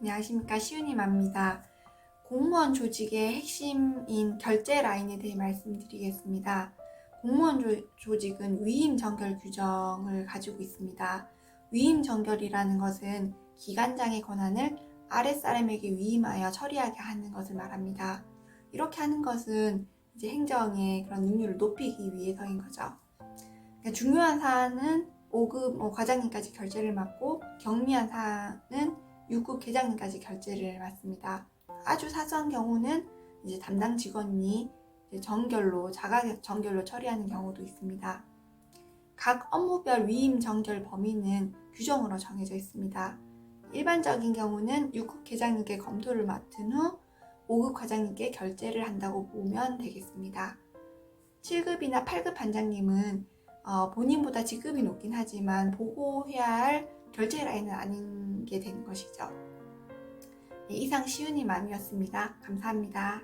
안녕하십니까 시윤이맘입니다. 공무원 조직의 핵심인 결제 라인에 대해 말씀드리겠습니다. 공무원 조, 조직은 위임 정결 규정을 가지고 있습니다. 위임 정결이라는 것은 기관장의 권한을 아랫사람에게 위임하여 처리하게 하는 것을 말합니다. 이렇게 하는 것은 이제 행정의 그런 능률을 높이기 위해서인 거죠. 그러니까 중요한 사안은 5급 뭐 과장님까지 결제를 맡고 경미한 사안은 6급 계장님까지 결제를 맡습니다. 아주 사소한 경우는 이제 담당 직원이 정결로 자가 정결로 처리하는 경우도 있습니다. 각 업무별 위임 정결 범위는 규정으로 정해져 있습니다. 일반적인 경우는 6급 계장님께 검토를 맡은 후 5급 과장님께 결제를 한다고 보면 되겠습니다. 7급이나 8급 반장님은 어, 본인보다 직급이 높긴 하지만 보고해야 할 결제 라인은 아닌 게 되는 것이죠. 네, 이상 시윤이 맘이었습니다. 감사합니다.